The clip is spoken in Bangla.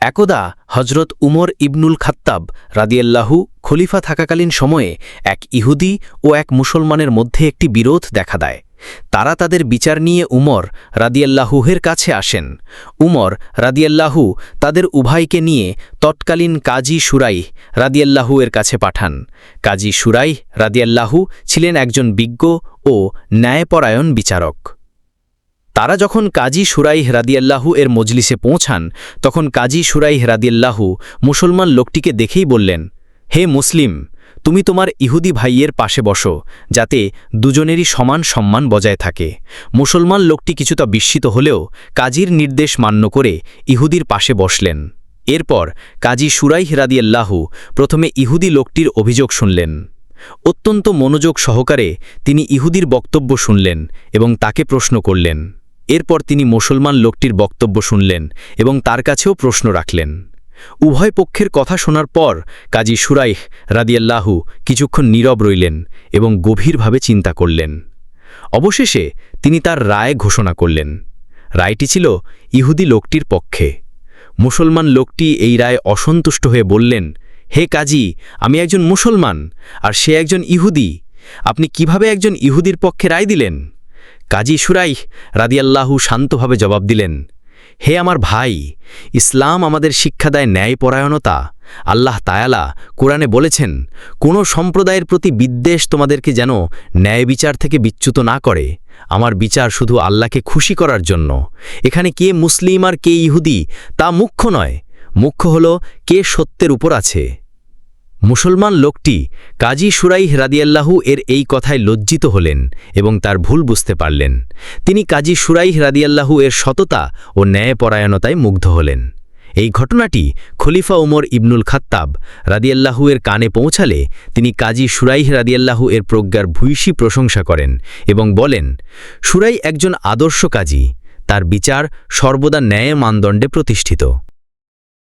একদা হজরত উমর ইবনুল খাত্তাব রাদিয়াল্লাহু খলিফা থাকাকালীন সময়ে এক ইহুদি ও এক মুসলমানের মধ্যে একটি বিরোধ দেখা দেয়। তারা তাদের বিচার নিয়ে উমর রাদিয়াল্লাহুহের কাছে আসেন। উমর রাদিয়াল্লাহু তাদের উভয়কে নিয়ে তৎকালীন কাজী সুরাই রাদিয়াল্লাহু এর কাছে পাঠান। কাজী সুরাই রাদিয়াল্লাহু ছিলেন একজন বিজ্ঞ ও ন্যায়পরায়ণ বিচারক। তারা যখন কাজী সুরাইহ রাদিয়াল্লাহু এর মজলিসে পৌঁছান, তখন কাজী সুরাইহ রাদিয়াল্লাহু মুসলমান লোকটিকে দেখেই বললেন, হে মুসলিম, তুমি তোমার ইহুদি ভাইয়ের পাশে বসো, যাতে দুজনেরই সমান সম্মান বজায় থাকে। মুসলমান লোকটি কিছুটা বিস্মিত হলেও কাজীর নির্দেশ মান্য করে ইহুদির পাশে বসলেন। এরপর কাজী সুরাইহ রাদিয়াল্লাহু প্রথমে ইহুদি লোকটির অভিযোগ শুনলেন। অত্যন্ত মনোযোগ সহকারে তিনি ইহুদির বক্তব্য শুনলেন এবং তাকে প্রশ্ন করলেন এরপর তিনি মুসলমান লোকটির বক্তব্য শুনলেন এবং তার কাছেও প্রশ্ন রাখলেন। উভয় পক্ষের কথা শোনার পর কাজী সুরাইহ রাদিয়াল্লাহু কিছুক্ষণ নীরব রইলেন এবং গভীরভাবে চিন্তা করলেন। অবশেষে তিনি তার রায় ঘোষণা করলেন। রায়টি ছিল ইহুদি লোকটির পক্ষে। মুসলমান লোকটি এই রায় অসন্তুষ্ট হয়ে বললেন, হে কাজী, আমি একজন মুসলমান, আর সে একজন ইহুদি। আপনি কীভাবে একজন ইহুদির পক্ষে রায় দিলেন? কাজী সুরাই রাদিয়াল্লাহু শান্তভাবে জবাব দিলেন, হে আমার ভাই, ইসলাম আমাদের শিক্ষা দেয় ন্যায়পরায়ণতা। আল্লাহ তায়ালা কোরআনে বলেছেন, কোনো সম্প্রদায়ের প্রতি বিদ্বেষ তোমাদেরকে যেন ন্যায় বিচার থেকে বিচ্যুত না করে। আমার বিচার শুধু আল্লাহকে খুশি করার জন্য। এখানে কে মুসলিম আর কে ইহুদি তা মুখ্য নয়। মুখ্য হল কে সত্যের উপর আছে। মুসলমান লোকটি কাজী সুরাইহ রাদিয়াল্লাহু এর এই কথায় লজ্জিত হলেন এবং তার ভুল বুঝতে পারলেন। তিনি কাজী সুরাইহ রাদিয়াল্লাহু এর সততা ও ন্যায়পরায়ণতায় মুগ্ধ হলেন। এই ঘটনাটি খলিফা উমর ইবনুল খাত্তাব রাদিয়াল্লাহু এর কানে পৌঁছালে তিনি কাজী সুরাইহ রাদিয়াল্লাহু এর প্রজ্ঞার ভূয়সী প্রশংসা করেন এবং বলেন সুরাই একজন আদর্শ কাজী। তার বিচার সর্বদা ন্যায় মানদণ্ডে প্রতিষ্ঠিত।